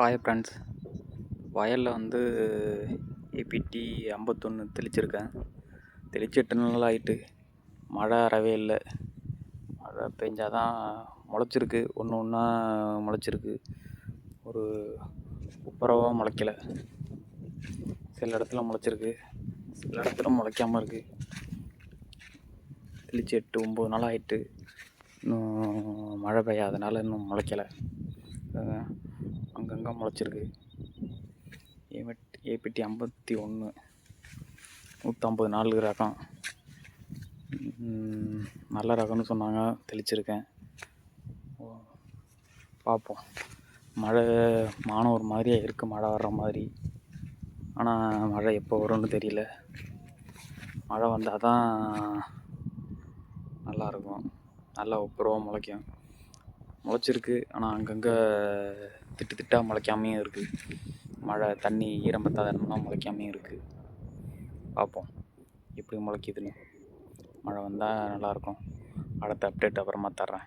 Hi friends வயலில் வந்து APD ஐம்பத்தொன்று தெளிச்சிருக்கேன். தெளிச்சு எட்டு நாள் ஆகிட்டு மழை அறவே இல்லை. மழை பெஞ்சாதான் முளைச்சிருக்கு. ஒன்று ஒன்றா முளைச்சிருக்கு. ஒரு துப்புரவாக முளைக்கல. சில இடத்துல முளைச்சிருக்கு. சில இடத்துல முளைக்காமல் இருக்குது தெளிச்சு எட்டு ஒம்பது நாள் ஆகிட்டு இன்னும் மழை பெய்யாதனால இன்னும் முளைக்கல. அங்கங்கே முளைச்சிருக்கு. ஏமெட் ஏபிடி ஐம்பத்தி ஒன்று நூற்றம்பது நாலு ரகம். நல்ல ரகம்னு சொன்னாங்க. தெளிச்சிருக்கேன். பார்ப்போம் மழை மானம் ஒரு மாதிரியே இருக்குது மழை வர்ற மாதிரி. ஆனால் மழை எப்போ வரும்னு தெரியல. மழை வந்தால் தான் நல்லாயிருக்கும் நல்லா ஒப்புரவாக முளைக்கும். முளைச்சிருக்கு. ஆனால் அங்கங்கே திட்டு திட்டாக முளைக்காமையும் இருக்குது மழை தண்ணி ஈரம் பத்தாத முளைக்காமையும் இருக்குது பார்ப்போம் எப்படி முளைக்குதுன்னு. மழை வந்தால் நல்லாயிருக்கும் அடுத்த அப்டேட் அப்புறமா தர்றேன்.